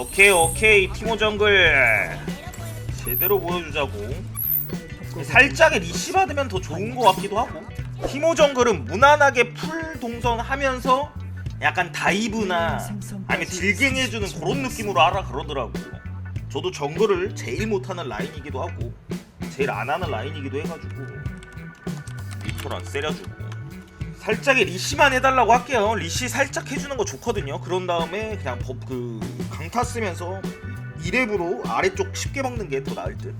오케이 오케이. 티모 정글. 제대로 보여주자고. 살짝의 리시 받으면 더 좋은 것 같기도 하고. 티모 정글은 무난하게 풀 동선하면서 약간 다이브나 아니면 딜갱 해주는 그런 느낌으로 하라 그러더라고. 저도 정글을 제일 못하는 라인이기도 하고 제일 안 하는 라인이기도 해가지고 리터랑 세려주고 살짝의 리시만 해달라고 할게요. 리시 살짝 해주는 거 좋거든요. 그런 다음에 그냥 법 그 강타 쓰면서 2렙으로 아래쪽 쉽게 먹는 게 더 나을 듯.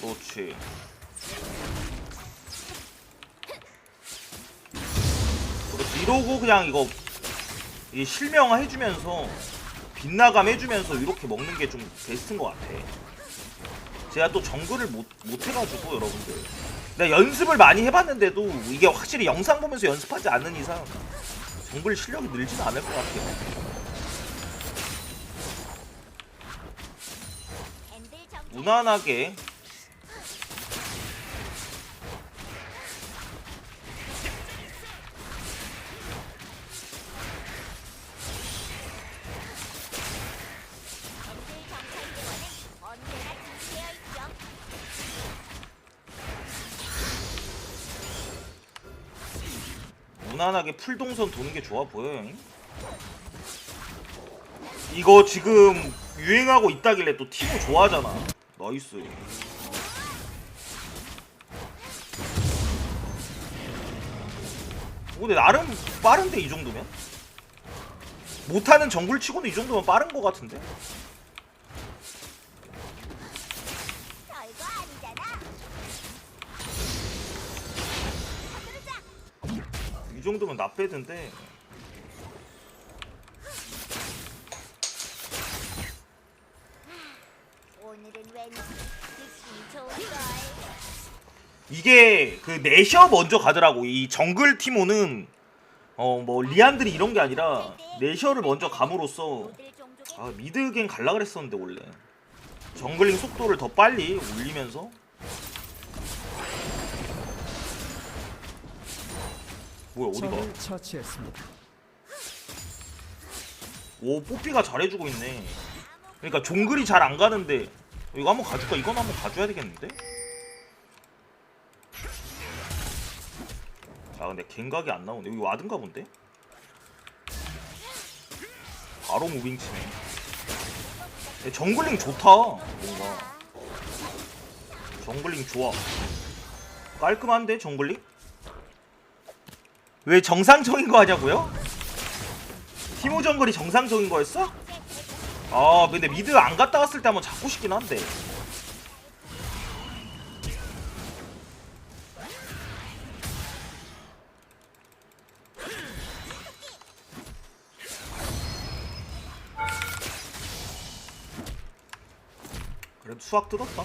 그렇지. 그렇지. 이러고 그냥 이거 이 실명화 해주면서 빗나감 해주면서 이렇게 먹는 게 좀 베스트인 것 같아. 제가 또 정글을 못, 못 해가지고 여러분들 내가 연습을 많이 해봤는데도 이게 확실히 영상 보면서 연습하지 않는 이상 정글 실력이 늘지는 않을 것 같아요. 무난하게 무난하게 풀동선 도는 게 좋아 보여요. 잉? 이거 지금 유행하고 있다길래 또 티모 좋아하잖아. 나이스. 어, 근데 나름 빠른데 이 정도면? 못하는 정글 치고는 이 정도면 빠른 거 같은데? 정도면 좋을걸. 이게 그 내셔 먼저 가더라고. 이 정글 티모는 어 뭐 리안들이 이런 게 아니라 내셔를 먼저 감으로써 아 미드갱 갈라 그랬었는데 원래. 정글링 속도를 더 빨리 올리면서 뭐야 어디가? 처치했습니다. 오 뽀삐가 잘해주고 있네. 그러니까 종글이 잘 안 가는데 이거 한번 가줄까? 이건 한번 가줘야 되겠는데? 아 근데 갱각이 안 나오네. 여기 와든가 본데? 바로 무빙 치네. 야, 정글링 좋다. 뭔가. 정글링 좋아. 깔끔한데 정글링 왜 정상적인 거 하냐고요? 티모 정글이 정상적인 거였어? 아 근데 미드 안 갔다 왔을 때 한번 잡고 싶긴 한데 그래도 수학 뜯었다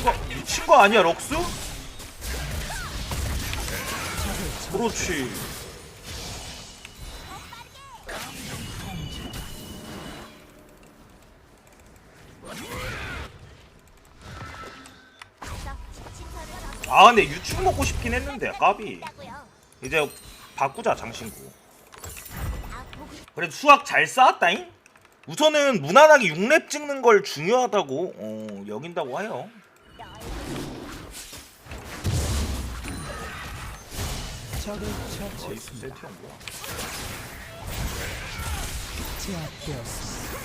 미친 거 미친 거 아니야 럭스? 그렇지 아 근데 유충 먹고 싶긴 했는데 까비. 이제 바꾸자 장신구 그래도 수학 잘 쌓았다잉? 우선은 무난하게 6렙 찍는 걸 중요하다고 어, 여긴다고 해요 적을 처치했습니다. 제압되었습니다.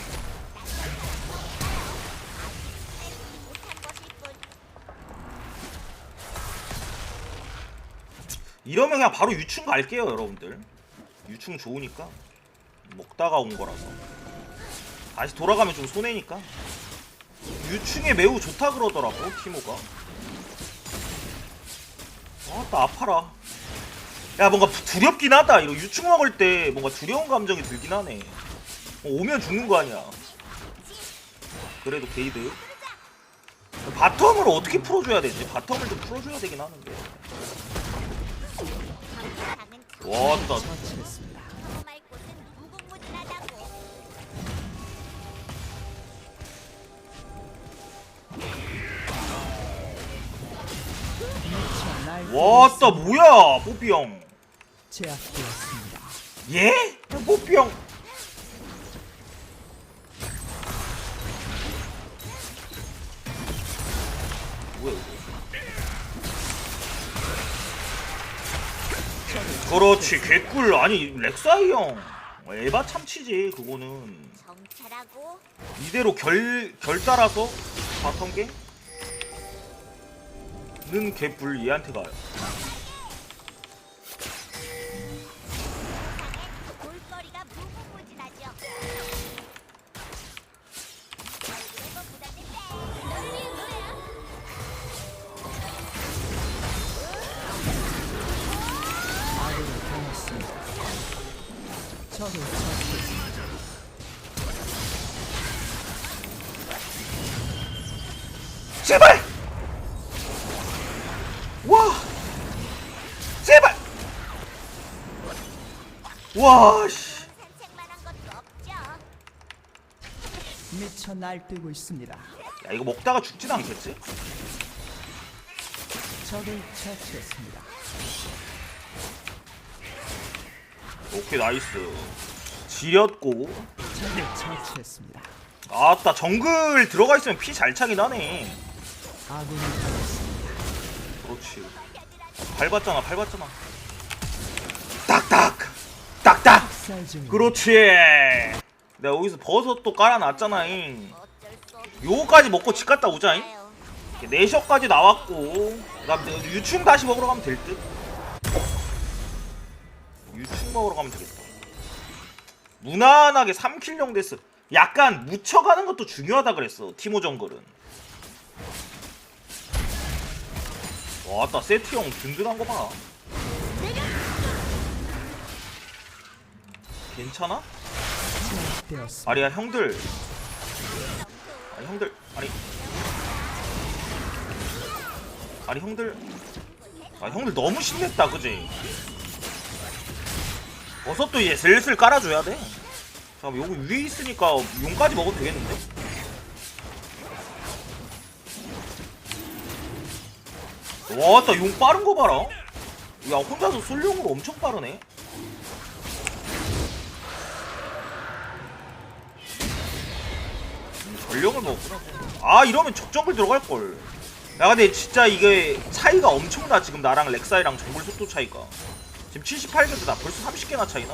이러면 그냥 바로 유충 갈게요 여러분들 유충 좋으니까 먹다가 온 거라서 다시 돌아가면 좀 손해니까 유충에 매우 좋다 그러더라고 티모가 아나 아파라 야 뭔가 부- 두렵긴 하다. 이거 유충 먹을 때 뭔가 두려운 감정이 들긴 하네. 어, 오면 죽는 거 아니야. 그래도 게이드. 바텀을 어떻게 풀어줘야 되지? 바텀을 좀 풀어줘야 되긴 하는데. 왔다. 있습니다. 뭐야 뽀삐 형 제압되었습니다. 예? 뭐야 이거 그렇지 개꿀. 아니 렉사이 형. 에바 참치지 그거는. 정찰하고. 이대로 결, 결 따라서 바텀 게는 개뿔 얘한테 가요 와, 씨. 미쳐 날뛰고 있습니다. 야, 이거 먹다가 죽진 않겠지? 적을 처치했습니다. 오케이, 나이스. 지렸고. 적을 처치했습니다. 아따, 정글 들어가 있으면 피 잘 차긴 하네. 아군이 당했습니다. 그렇지. 밟았잖아, 밟았잖아. 그렇지. 내가 여기서 버섯도 깔아놨잖아잉. 요거까지 먹고 집 갔다 오자잉. 네셔까지 나왔고 그다음 유충 다시 먹으러 가면 될 듯. 유충 먹으러 가면 되겠다. 무난하게 3킬령 됐어. 약간 묻혀가는 것도 중요하다 그랬어. 티모 정글은. 와따 세트 형 든든한 거 봐. 괜찮아? 제압되었습니다. 아리야 형들. 아니 형들 아니. 아니 형들. 아 형들 너무 신냈다 그지? 버섯도 얘 슬슬 깔아줘야 돼. 잠깐 여기 위에 있으니까 용까지 먹어도 되겠는데? 와따 용 빠른 거 봐라. 야 혼자서 솔용으로 엄청 빠르네. 전력을 먹었구나. 아 이러면 적정글 들어갈 걸. 야 근데 진짜 이게 차이가 엄청나 지금 나랑 렉사이랑 정글 속도 차이가. 지금 78개도 나 벌써 30개나 차이나.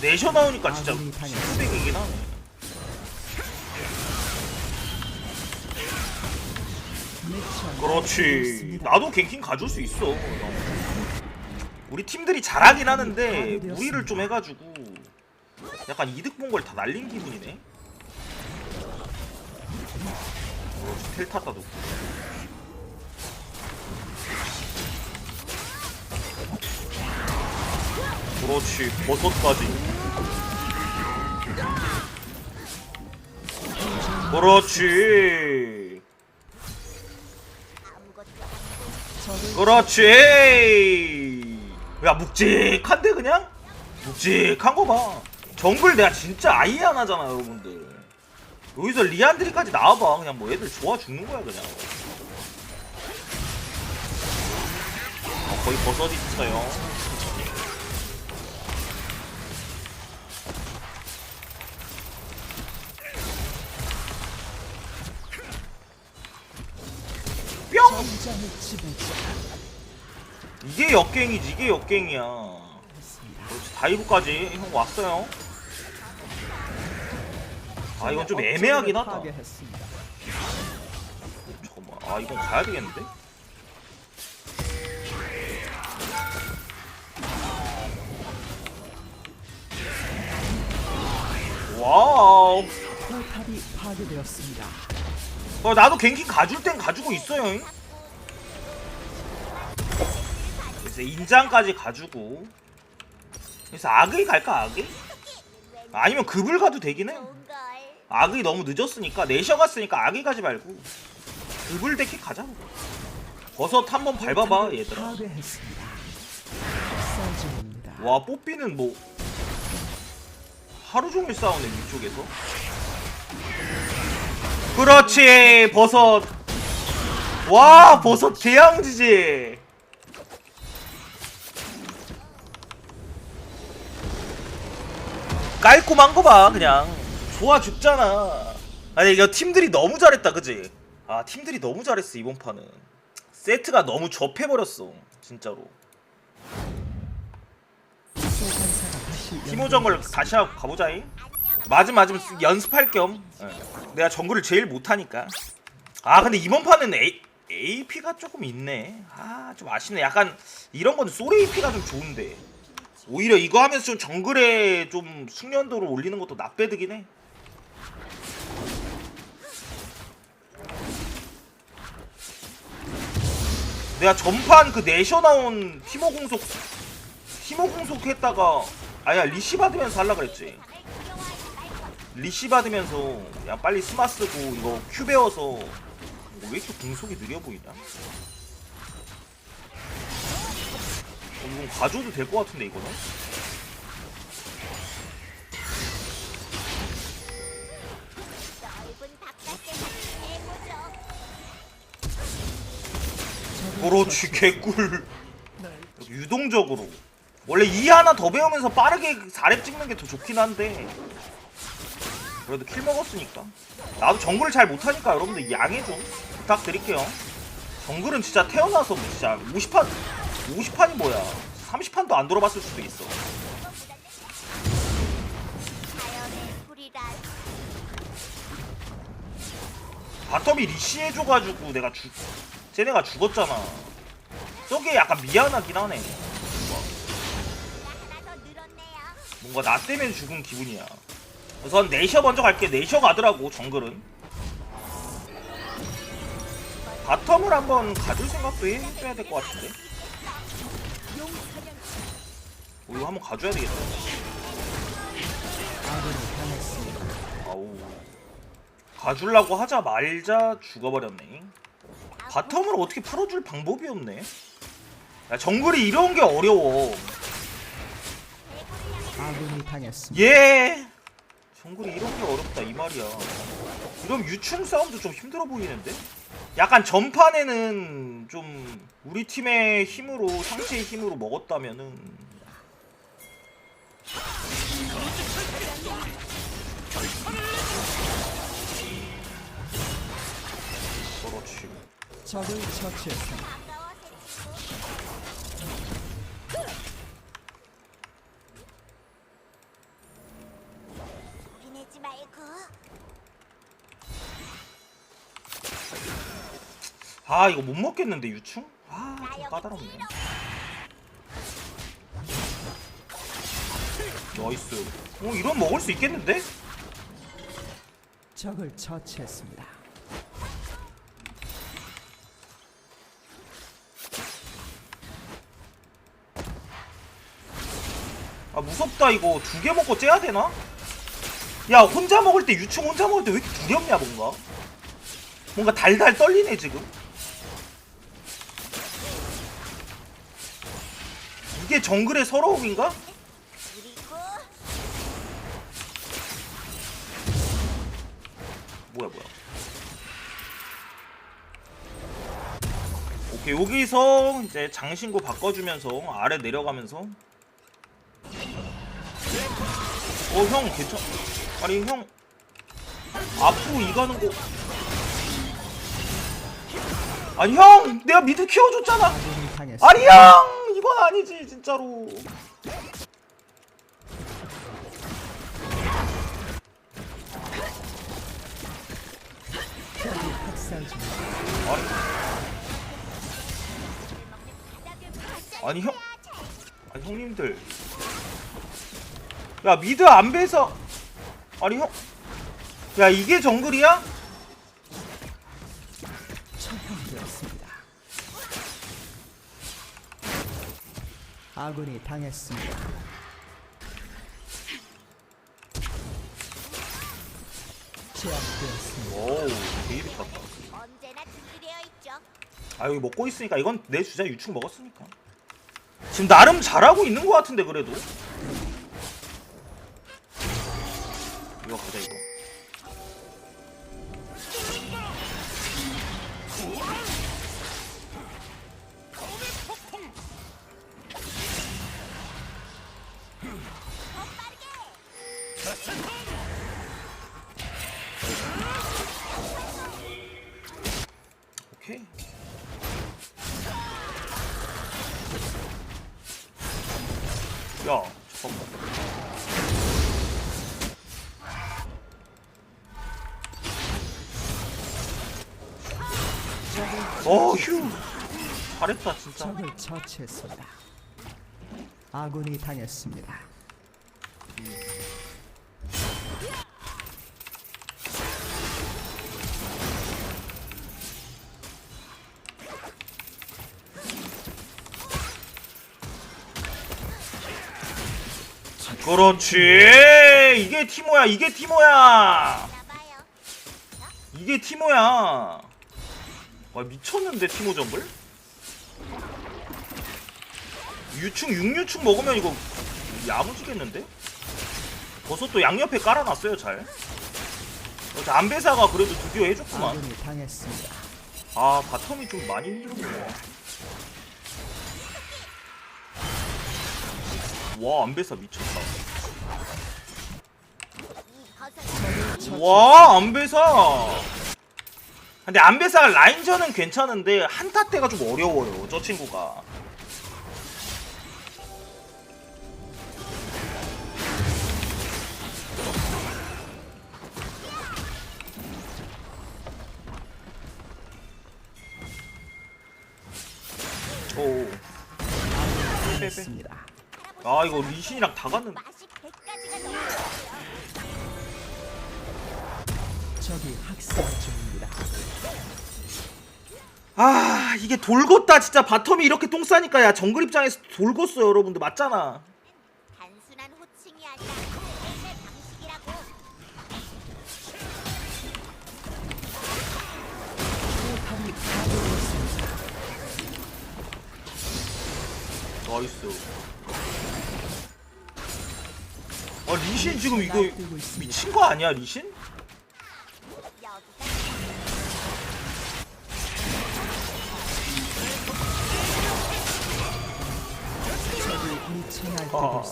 내셔 나오니까 진짜. 수백이긴 하네. 그렇지. 나도 갱킹 가줄 수 있어. 우리 팀들이 잘하긴 하는데 무리를 좀 해가지고 약간 이득 본 걸 다 날린 기분이네. 어, 텔 탔다 도 그렇지 버섯까지. 그렇지. 그렇지. 야 묵직한데 그냥 묵직한 거 봐. 정글 내가 진짜 아예 안 하잖아 여러분들. 여기서 리안드리까지 나와봐 그냥 뭐 애들 좋아 죽는 거야 그냥. 어, 거의 버섯이 있어요. 뿅! 이게 역갱이지 이게 역갱이야. 그렇지 다이브까지 형 왔어요. 아 이건 좀 애매하긴 하다. 잠깐만 아 이건 가야 되겠는데? 와우 포탑이 파괴되었습니다. 어, 나도 갱킹 가줄 땐 가지고 있어요 잉? 이제 인장까지 가지고 그래서 악의 갈까 악의? 아니면 급을 가도 되긴 해. 악의 너무 늦었으니까 내셔 갔으니까 악의 가지 말고 데킥 가자 버섯 한번 밟아봐 얘들아. 와 뽀삐는 뭐 하루 종일 싸우네 위쪽에서. 그렇지 버섯. 와 버섯 개양지지. 깔끔한 거 봐 그냥 죽잖아. 아니 이거 팀들이 너무 잘했다 그지? 아 팀들이 너무 잘했어 이번 판은. 세트가 너무 접해버렸어 진짜로. 티모 정글 다시 하고 가보자잉. 맞음 연습할 겸. 예. 내가 정글을 제일 못하니까. 아 근데 이번 판은 A, AP가 조금 있네. 아 좀 아쉽네. 약간 이런 건솔 AP가 좀 좋은데. 오히려 이거 하면서 좀 정글에 좀 숙련도를 올리는 것도 나빼드긴 해 내가 전판 그 내셔 나온 티모 공속 티모 공속 했다가 아야 리시 받으면서 할라 그랬지. 리시 받으면서 야 빨리 스마 쓰고 이거 큐 배워서 뭐왜 이렇게 공속이 느려 보이냐? 어, 이건 가져도 될 것 같은데 이거는 그렇지 개꿀 유동적으로. 원래 이 하나 더 배우면서 빠르게 4렙 찍는 게 더 좋긴 한데. 그래도 킬 먹었으니까. 나도 정글을 잘 못하니까 여러분들 양해 좀 부탁드릴게요. 정글은 진짜 태어나서 뭐 진짜 50판 50판이 뭐야. 30판도 안 돌아봤을 수도 있어. 바텀이 리시 해줘가지고 내가 죽 쟤네가 죽었잖아 저게 약간 미안하긴 하네. 뭔가 나 때문에 죽은 기분이야. 우선 네셔 먼저 갈게. 네셔 가더라고 정글은. 바텀을 한번 가줄 생각도 해줘야 될 것 같은데. 오, 이거 한번 가줘야 되겠다. 아우. 가줄라고 하자 말자 죽어버렸네. 바텀을 어떻게 풀어줄 방법이 없네. 야, 정글이 이런 게 어려워. 아군이 당했습니다. 예. 정글이 이런 게 어렵다 이 말이야. 이런 유충 싸움도 좀 힘들어 보이는데? 약간 전판에는 좀 우리 팀의 힘으로 상체의 힘으로 먹었다면은 적을 처치했습니다. 소리 내지 말고. 아 이거 못 먹겠는데 유충? 아좀 까다롭네. 나이스. 어 이런 먹을 수 있겠는데? 적을 처치했습니다. 아 무섭다 이거 두 개 먹고 째야 되나? 야 혼자 먹을 때 유충 혼자 먹을 때 왜 이렇게 두렵냐 뭔가 뭔가 달달 떨리네 지금 이게 정글의 서러움인가? 뭐야 뭐야 오케이 여기서 이제 장신구 바꿔주면서 아래 내려가면서 어형 괜찮 아니 형 앞으로 이가는 거 아니 형 내가 미드 키워줬잖아. 아니 형 이건 아니지 진짜로. 아니 아니 형 아니 형님들 야 미드 안 배서 아니 형 야 이게 정글이야? 처형되었습니다. 아군이 당했습니다. 제압되었습니다. 오우 게이비 떴다 언제나 준비되어 있죠. 아 여기 먹고 있으니까 이건 내 주자 유충 먹었으니까 지금 나름 잘하고 있는 것 같은데 그래도 잘했다 진짜 적을 처치했습니다. 아군이 당했습니다. 그렇지 이게 티모야 이게 티모야. 이게 티모야 와 미쳤는데 티모 정글 유충 6유충 먹으면 이거 야무지겠는데? 버섯도 양옆에 깔아놨어요 잘. 어, 저 안배사가 그래도 드디어 해줬구만. 아 바텀이 좀 많이 힘들었네. 와 안배사 미쳤다. 와 안배사! 근데 안배사가 라인전은 괜찮은데 한타 때가 좀 어려워요 저 친구가 이거 리신이랑 다 갔는데 맛이 100가지가 넘어요. 적이 학살 중입니다. 아 이게 돌겄다 진짜 바텀이 이렇게 똥 싸니까 야 정글 입장에서 돌겄어 여러분들 맞잖아 단순한 호칭이 아니라 방식이라고. 포탑이. 나이스 아 리신 지금 이거. 미친 거 아니야 리신? 아.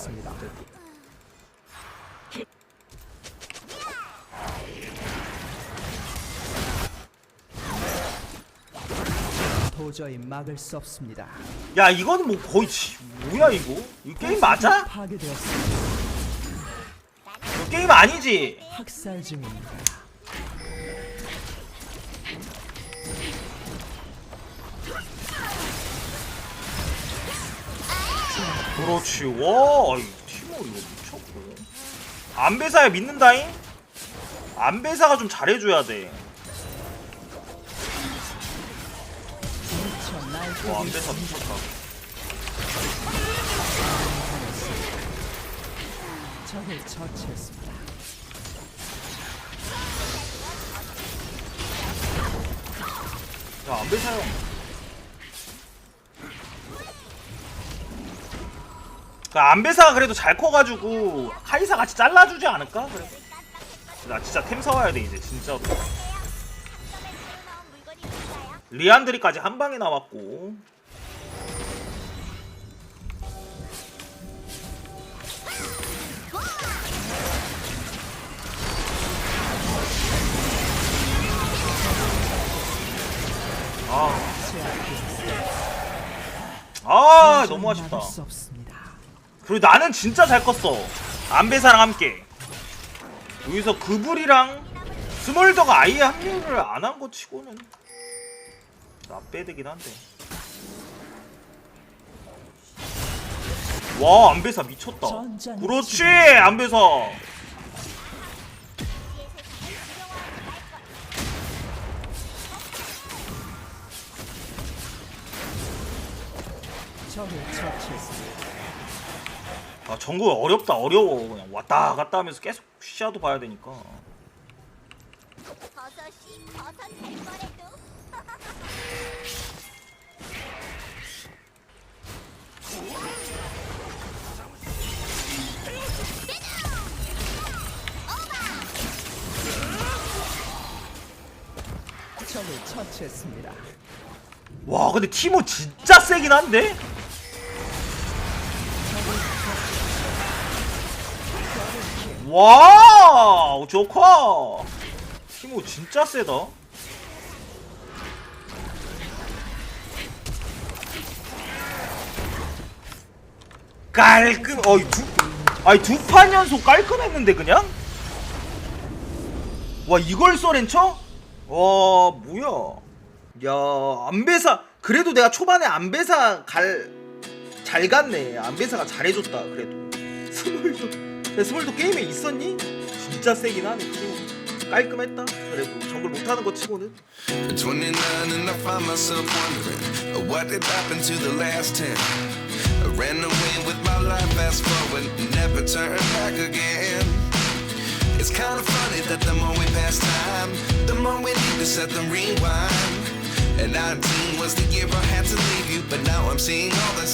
도저히 막을 수 없습니다. 야 이거는 뭐 거의 지, 뭐야 이거? 이 게임 맞아? 파괴되었습니다. 게임 아니지? 학살 중입니다. 그렇지 와 이 티모 이거 미쳤고 안배사야 믿는다잉? 안배사가 좀 잘해줘야 돼 와, 안배사. 미쳤다 적을 처치했습니다. 야 안배사 형그 안배사가 그래도 잘 커가지고 카이사 같이 잘라주지 않을까? 그래. 나 진짜 템 사와야 돼 이제 있을까요? 리안드리까지 한 방에 나왔고 아, 아 너무 아쉽다. 그리고 나는 진짜 잘 컸어. 안배사랑 함께. 여기서 그불이랑 스몰더가 아예 합류를 안 한 거 치고는 나 빼되긴 한데. 와 안배사 미쳤다. 그렇지. 안배사. 적을 처치했습니다. 아 정글 어렵다 어려워 그냥 왔다 갔다 하면서 계속 샤도 봐야 되니까 버섯이 버섯 될 거래도. 적을 처치했습니다. 와 근데 티모 진짜 세긴 한데 와우 조커. 티모 진짜 세다. 깔끔 어이 두 아니 두 판 연속 깔끔했는데 그냥? 와 이걸 써렌 쳐? 와 뭐야? 야 안배사 그래도 내가 초반에 안배사 갈 잘 갔네. 안배사가 잘해줬다 그래도. 스몰도 야, 스몰도 게임에 있었니? 진짜 세긴 하네 팀. 깔끔했다 그래도 정글 못하는 거 치고는 29 and I find myself wondering uh, what did happen to the last 10. I ran away with my life, fast forward, never turn back again. It's kind of funny that the more we pass time, the more we need to set the rewind. And 19 was the year I had to leave you, but now I'm seeing all the